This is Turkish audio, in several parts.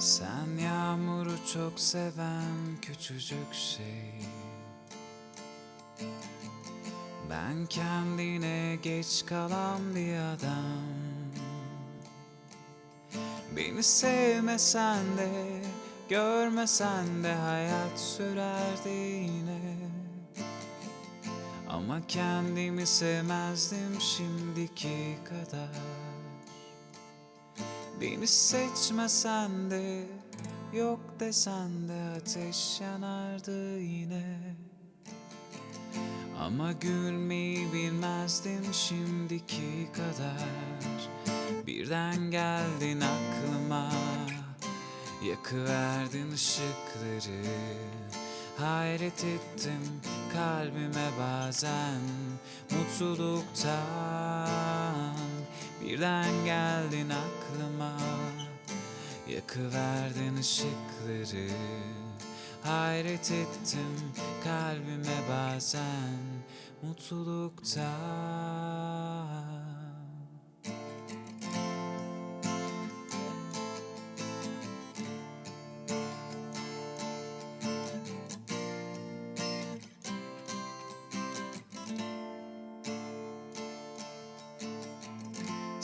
Sen yağmuru çok seven küçücük şey. Ben kendine geç kalan bir adam. Beni sevmesen de görmesen de hayat sürerdi yine. Ama kendimi sevmezdim şimdiki kadar Beni seçmesen de yok desen de ateş yanardı yine. Ama gülmeyi bilmezdim şimdiki kadar. Birden geldin aklıma Yakıverdin ışıkları. Hayret ettim kalbime bazen Mutluluktan. Birden geldin aklıma Yakıverdin ışıkları. Hayret ettim kalbime bazen Mutluluktan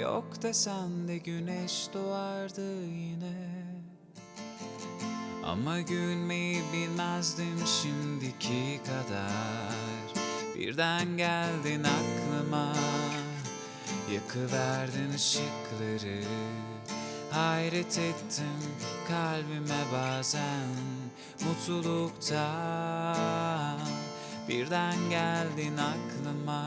yok desen de güneş doğardı yine. Ama gülmeyi bilmezdim şimdiki kadar. Birden geldin aklıma Yakıverdin ışıkları. Hayret ettim kalbime bazen Mutluluktan. Birden geldin aklıma